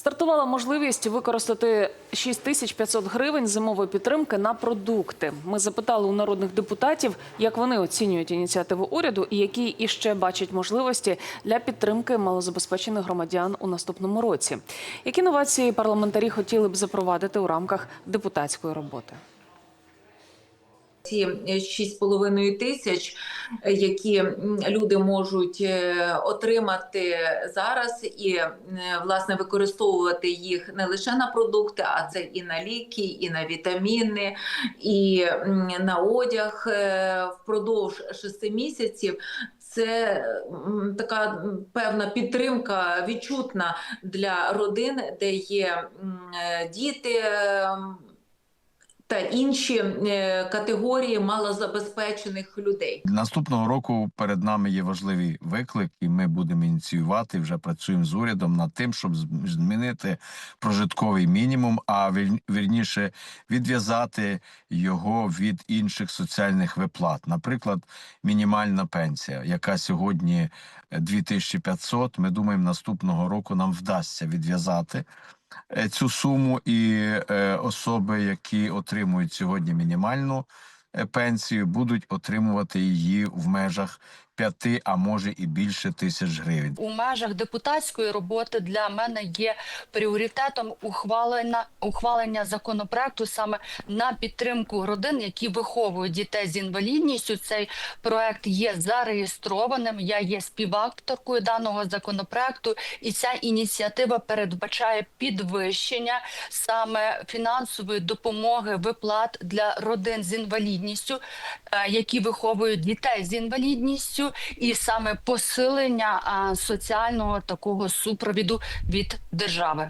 Стартувала можливість використати 6500 гривень зимової підтримки на продукти. Ми запитали у народних депутатів, як вони оцінюють ініціативу уряду і які іще бачать можливості для підтримки малозабезпечених громадян у наступному році. Які новації парламентарі хотіли б запровадити у рамках депутатської роботи? Ці 6,5 тисяч, які люди можуть е, отримати зараз, і е, власне використовувати їх не лише на продукти, а це і на ліки, і на вітаміни, і на одяг е, впродовж 6 місяців. Це така певна підтримка відчутна для родин, де є діти. Та інші е, категорії малозабезпечених людей. Наступного року перед нами є важливий виклик, і ми будемо ініціювати. Вже працюємо з урядом над тим, щоб змінити прожитковий мінімум, а вірніше відв'язати його від інших соціальних виплат. Наприклад, мінімальна пенсія, яка сьогодні е, 2500, Ми думаємо, наступного року нам вдасться відв'язати е, цю суму, і е, особи, які отримують сьогодні мінімальну. е, пенсію, будуть отримувати її в межах п'яти, а може і більше тисяч гривень. у межах депутатської роботи для мене є пріоритетом ухвалення ухвалення законопроекту саме на підтримку родин, які виховують дітей з інвалідністю. Цей проект є зареєстрованим. Я є співавторкою даного законопроекту, і ця ініціатива передбачає підвищення саме фінансової допомоги виплат для родин з інвалідністю, е, які виховують дітей з інвалідністю, і саме посилення соціального такого супровіду від держави.